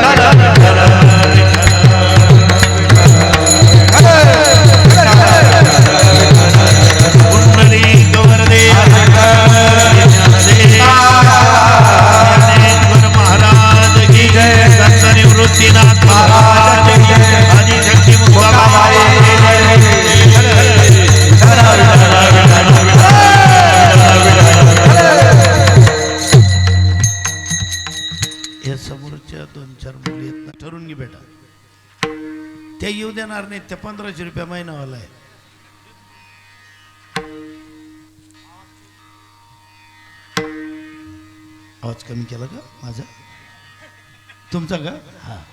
la la la ते पंधराशे रुपया महिनावाला आहे. आवाज कमी केला का माझा? तुमचा का? हा.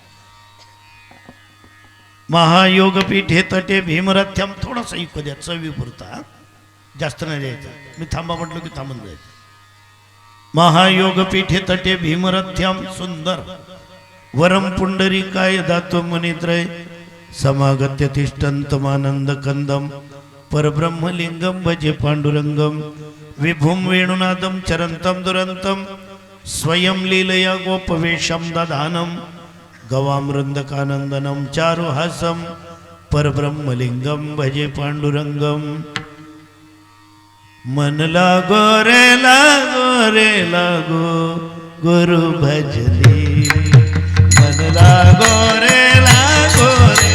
महायोगपीठ हे तटे भीमरथ्यम थोडासा इको द्या चवी पुरता. जास्त नाही द्यायचा. मी थांबा म्हटलं की थांबून जायचं. महायोगपीठ हे तटे भीमरथ्यम सुंदर. वरम पुंडरी काय दातो मुनित्रय. समागत्य तिष्ठन्तमानन्दकन्दं कंदम परब्रह्मलिंगम भजे पांडुरंगम विभुम वेणुनादम चरंतम दुरंतम स्वयं लीलया गोपवेशम दधानम गवामृंदकानंदनम चारुहासम परब्रह्मलिंगम भजे पांडुरंगम मन लागो रे लागो रे लागो गुरु भजनी। मन लागो रे लागो रे।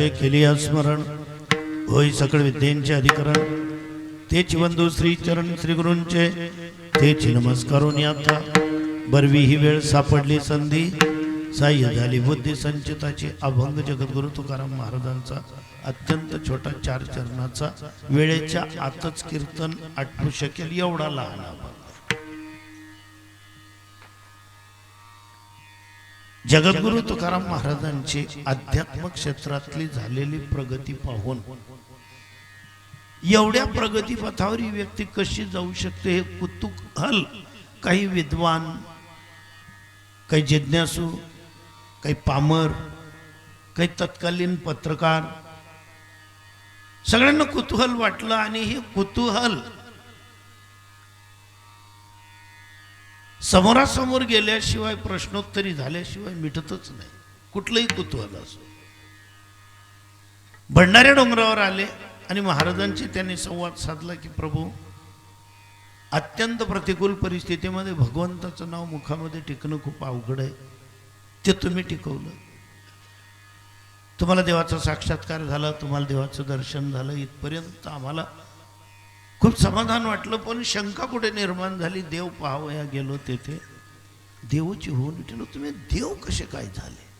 जयाचे केली स्मरण. होय सकळ विद्येचे अधिकरण. तेच बंधू श्री चरण श्री गुरूंचे. तेच नमस्कारून आता बरवी ही वेळ सापडली संधी. साह्य झाली बुद्धी संचिताची. अभंग जगद्गुरु तुकाराम महाराजांचा. अत्यंत छोटा चार चरणाचा. वेळेच्या आतच कीर्तन आठवू शकेल एवढा लहान जगद्गुरु तुकाराम महाराजांची अध्यात्म क्षेत्रातली झालेली प्रगती पाहून एवढ्या प्रगतीपथावर ही व्यक्ती कशी जाऊ शकते हे कुतूहल काही विद्वान काही जिज्ञासू काही पामर काही तत्कालीन पत्रकार सगळ्यांना कुतूहल वाटलं आणि हे कुतूहल समोरासमोर गेल्याशिवाय प्रश्नोत्तरी झाल्याशिवाय मिटतच नाही. कुठलंही कुतूहल असो. भंडाऱ्या डोंगरावर आले आणि महाराजांशी त्यांनी संवाद साधला की प्रभू अत्यंत प्रतिकूल परिस्थितीमध्ये भगवंताचं नाव मुखामध्ये टिकणं खूप अवघड आहे. ते तुम्ही टिकवलं. तुम्हाला देवाचा साक्षात्कार झाला तुम्हाला देवाचं दर्शन झालं. इथपर्यंत आम्हाला खूप समाधान वाटलं पण शंका कुठे निर्माण झाली? देव पाहावया गेलो तेथे. देवची होऊन विठलो तुम्ही देव कसे काय झाले?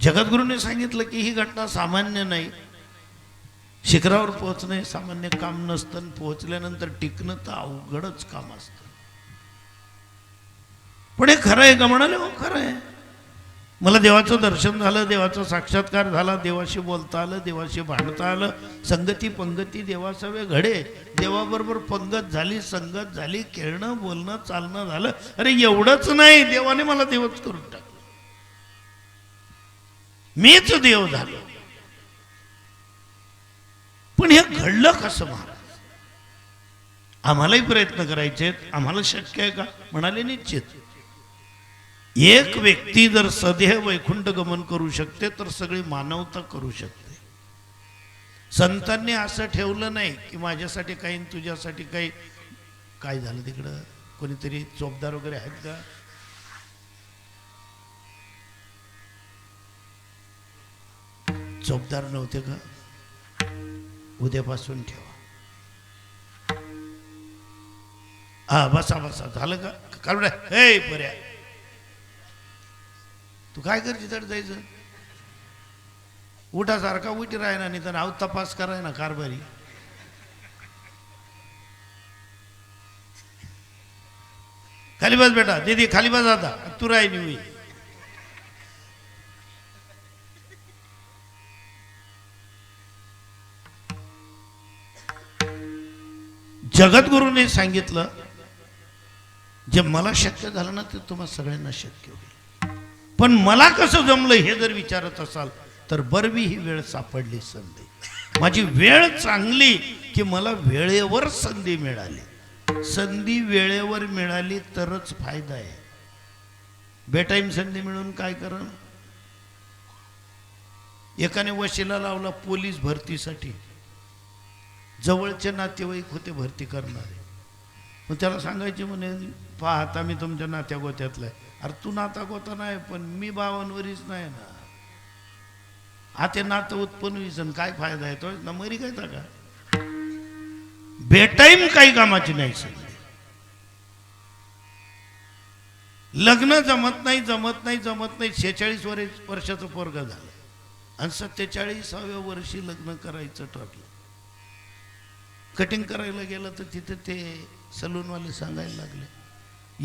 जगद्गुरूने सांगितलं की ही घटना सामान्य नाही. शिखरावर पोहोचणे सामान्य काम नसतं. आणि पोहोचल्यानंतर टिकणं तर अवघडच काम असतं. पण हे खरं आहे का? म्हणाले हो खरं आहे. मला देवाचं दर्शन झालं देवाचा साक्षात्कार झाला देवाशी बोलता आलं देवाशी भांडता आलं संगती पंगती देवासवे घडे देवाबरोबर पंगत झाली संगत झाली खेळणं बोलणं चालणं झालं. अरे एवढंच नाही देवाने मला देवच करून टाकलं. मीच देव झालो. पण हे घडलं कसं महाराज? आम्हालाही प्रयत्न करायचे आम्हाला शक्य आहे का? म्हणाले निश्चित. एक व्यक्ती जर सदेह वैकुंठ गमन करू शकते तर सगळी मानवता करू शकते. संतांनी असं ठेवलं नाही की माझ्यासाठी काही तुझ्यासाठी काही. काय झालं तिकडं? कोणीतरी चोपदार वगैरे आहेत का? चोपदार नव्हते का? उद्यापासून ठेवा. हा बसा बसा. झालं का? काढून हे पर्या तू काय करची तर जायचं? उठासारखा उठी राहायना नाही तर आव तपास कराय ना कारभारी. खाली बस बेटा दीदी खाली बस आता तू राही निवी जगद्गुरूने सांगितलं जे मला शक्य झालं ना ते तुम्हाला सगळ्यांना शक्य होईल. पण मला कसं जमलं हे जर विचारत असाल तर बरवी ही वेळ सापडली संधी. माझी वेळ चांगली की मला वेळेवर संधी मिळाली. संधी वेळेवर मिळाली तरच फायदा आहे. बेटाईम संधी मिळून काय करण एकाने वशिला लावला पोलीस भरतीसाठी. जवळचे नातेवाईक होते भरती करणारे. मग त्याला सांगायचे म्हणे पहा आता मी तुमच्या नात्या गोत्यातला आहे. अरे तू नाता गोता नाही पण मी बावनवरीच नाही ना. आता नातं उत्पन्न विसन काय फायदा आहे तो? ना मरी काय का बेटाईम काही कामाची नाही सर. लग्न जमत नाही जमत नाही जमत नाही शेहेचाळीस वर्ष वर्षाचं पोरग झालं. आणि सत्तेचाळीसाव्या वर्षी लग्न करायचं ठरलं. कटिंग करायला गेलं तर तिथे ते सलूनवाले सांगायला लागले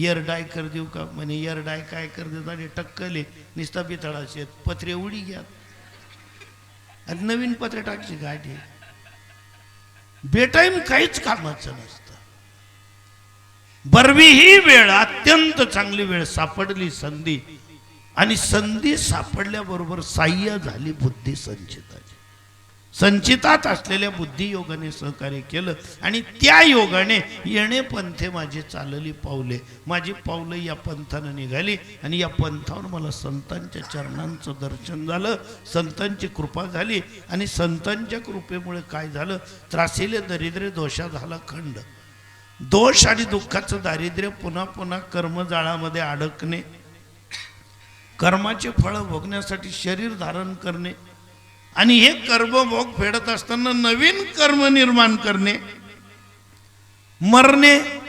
एअर डाय कर देऊ का? म्हणे एअर डाय काय कर देत आणि टक्कले निस्ता बितळा शेत पत्रे उडी घ्या. आणि नवीन पत्रे टाकची गाठी बेटाईम काहीच कामाचं नसतं. बरवी ही वेळ अत्यंत चांगली वेळ सापडली संधी. आणि संधी सापडल्याबरोबर साह्य झाली बुद्धी संचिताची. संचितात असलेल्या बुद्धियोगाने सहकार्य केलं आणि त्या योगाने येणे पंथे माझी चालली पावले. माझी पावलं या पंथानं निघाली आणि या पंथावर मला संतांच्या चरणांचं दर्शन झालं. संतांची कृपा झाली आणि संतांच्या कृपेमुळे काय झालं? त्रासिले दरिद्रे दोषा झाला खंड. दोष आणि दुःखाचं दारिद्र्य पुन्हा पुन्हा कर्मजाळामध्ये अडकणे. कर्माचे फळं भोगण्यासाठी शरीर धारण करणे. आणि हे कर्मभोग फेडत असताना नवीन कर्म निर्माण करणे मरणे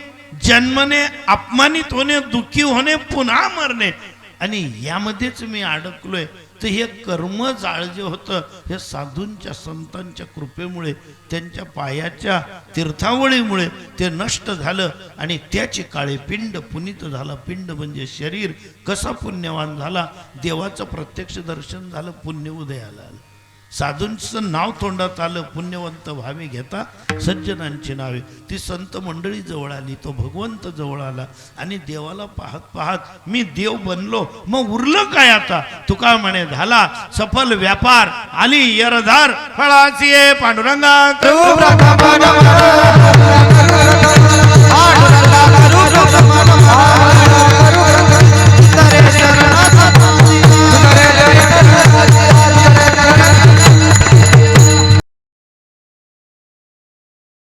जन्मने अपमानित होणे दुःखी होणे पुन्हा मरणे. आणि यामध्येच मी अडकलोय. तर हे कर्म जाळ जे होतं हे साधूंच्या संतांच्या कृपेमुळे त्यांच्या पायाच्या तीर्थावळीमुळे ते नष्ट झालं आणि त्याचे काळे पिंड पुनीत झाला. पिंड म्हणजे शरीर. कसा पुण्यवान झाला? देवाचं प्रत्यक्ष दर्शन झालं पुण्य उदयाला आलं. साधूंचं नाव तोंडात आलं पुण्यवंत व्हावे घेता सज्जनांची नावे. ती संत मंडळी जवळ आली तो भगवंत जवळ आला. आणि देवाला पाहत पाहत मी देव बनलो मग उरलं काय आता? तुका म्हणे झाला सफल व्यापार आली यरधार फळाची पांडुरंगा.